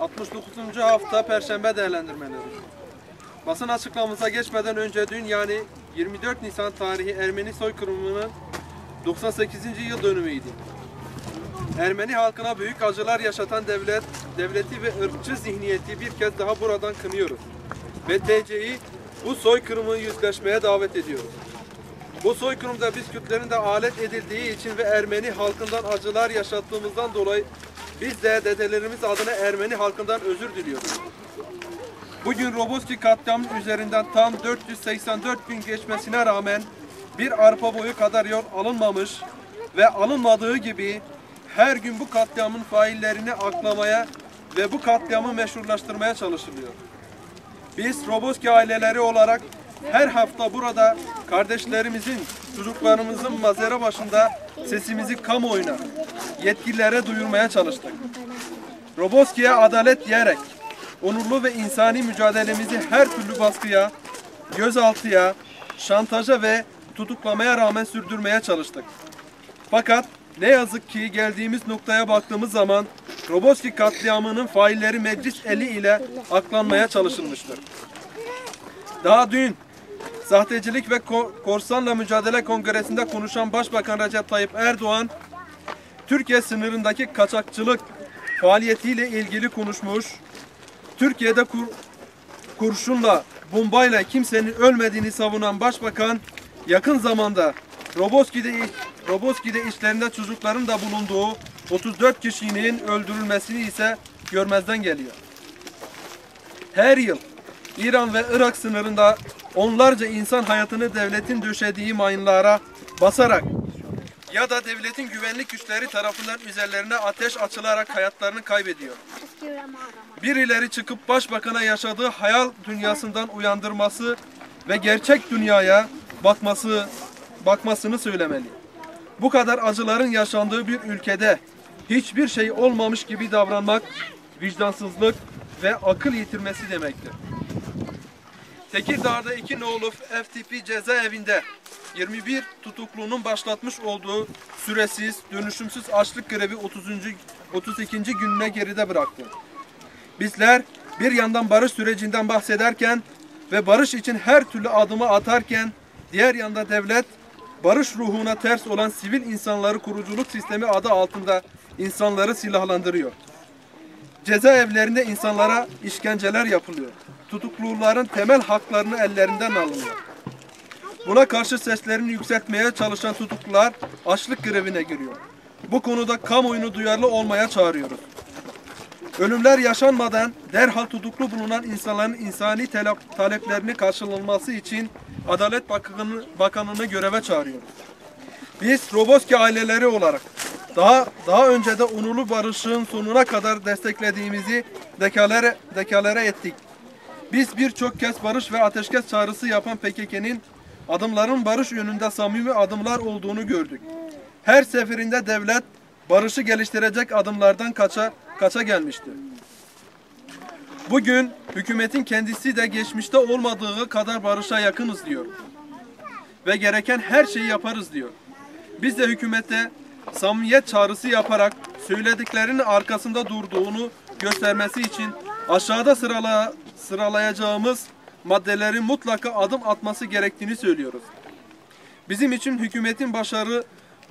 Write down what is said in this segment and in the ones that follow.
69. hafta Perşembe değerlendirmeleri. Basın açıklamamıza geçmeden önce dün yani 24 Nisan tarihi Ermeni soykırımının 98. yıl dönümüydü. Ermeni halkına büyük acılar yaşatan devlet, devleti ve ırkçı zihniyeti bir kez daha buradan kınıyoruz. Ve TC'yi bu soykırımı yüzleşmeye davet ediyoruz. Bu soykırımda biz Kürtlerin de alet edildiği için ve Ermeni halkından acılar yaşattığımızdan dolayı biz de dedelerimiz adına Ermeni halkından özür diliyoruz. Bugün Roboski katliamının üzerinden tam 484 gün geçmesine rağmen bir arpa boyu kadar yol alınmamış ve alınmadığı gibi her gün bu katliamın faillerini aklamaya ve bu katliamı meşrulaştırmaya çalışılıyor. Biz Roboski aileleri olarak her hafta burada kardeşlerimizin, çocuklarımızın mazera başında sesimizi kamuoyuna, yetkililere duyurmaya çalıştık. Roboski'ye adalet diyerek onurlu ve insani mücadelemizi her türlü baskıya, gözaltıya, şantaja ve tutuklamaya rağmen sürdürmeye çalıştık. Fakat ne yazık ki geldiğimiz noktaya baktığımız zaman Roboski katliamının failleri meclis eli ile aklanmaya çalışılmıştır. Daha dün sahtecilik ve ko- korsanla mücadele kongresinde konuşan Başbakan Recep Tayyip Erdoğan, Türkiye sınırındaki kaçakçılık faaliyetiyle ilgili konuşmuş, Türkiye'de kur- kurşunla, bombayla kimsenin ölmediğini savunan Başbakan, yakın zamanda Roboski'de, Roboski'de işlerinde çocukların da bulunduğu 34 kişinin öldürülmesini ise görmezden geliyor. Her yıl İran ve Irak sınırında onlarca insan hayatını devletin döşediği mayınlara basarak ya da devletin güvenlik güçleri tarafından üzerlerine ateş açılarak hayatlarını kaybediyor. Birileri çıkıp başbakana yaşadığı hayal dünyasından uyandırması ve gerçek dünyaya bakması bakmasını söylemeli. Bu kadar acıların yaşandığı bir ülkede hiçbir şey olmamış gibi davranmak vicdansızlık ve akıl yitirmesi demektir. Tekirdağ'da iki nolu FTP cezaevinde 21 tutuklunun başlatmış olduğu süresiz, dönüşümsüz açlık grevi 30. 32. gününe geride bıraktı. Bizler bir yandan barış sürecinden bahsederken ve barış için her türlü adımı atarken diğer yanda devlet barış ruhuna ters olan sivil insanları kuruculuk sistemi adı altında insanları silahlandırıyor. Cezaevlerinde insanlara işkenceler yapılıyor. Tutukluların temel haklarını ellerinden alınıyor. Buna karşı seslerini yükseltmeye çalışan tutuklular açlık grevine giriyor. Bu konuda kamuoyunu duyarlı olmaya çağırıyoruz. Ölümler yaşanmadan derhal tutuklu bulunan insanların insani taleplerini karşılanması için Adalet Bakanı, Bakanı'nı göreve çağırıyoruz. Biz Roboski aileleri olarak daha daha önce de onurlu barışın sonuna kadar desteklediğimizi dekalere, dekalere ettik. Biz birçok kez barış ve ateşkes çağrısı yapan PKK'nin adımların barış yönünde samimi adımlar olduğunu gördük. Her seferinde devlet barışı geliştirecek adımlardan kaça kaça gelmiştir. Bugün hükümetin kendisi de geçmişte olmadığı kadar barışa yakınız diyor. Ve gereken her şeyi yaparız diyor. Biz de hükümete samimiyet çağrısı yaparak söylediklerinin arkasında durduğunu göstermesi için aşağıda sırala, sıralayacağımız maddelerin mutlaka adım atması gerektiğini söylüyoruz. Bizim için hükümetin başarı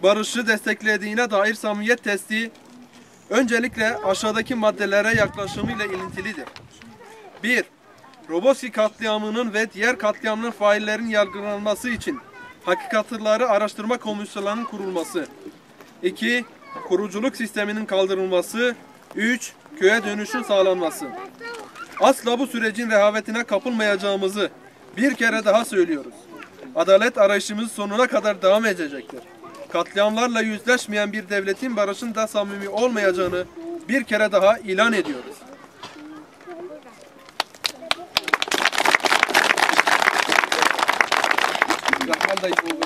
barışı desteklediğine dair samimiyet testi öncelikle aşağıdaki maddelere yaklaşımıyla ilintilidir. 1. Roboski katliamının ve diğer katliamların faillerin yargılanması için Hakikatları Araştırma Komisyonu'nun kurulması. 2. Kuruculuk sisteminin kaldırılması. 3. Köye dönüşün sağlanması. Asla bu sürecin rehavetine kapılmayacağımızı bir kere daha söylüyoruz. Adalet arayışımız sonuna kadar devam edecektir. Katliamlarla yüzleşmeyen bir devletin barışın da samimi olmayacağını bir kere daha ilan ediyoruz. Rahman dayı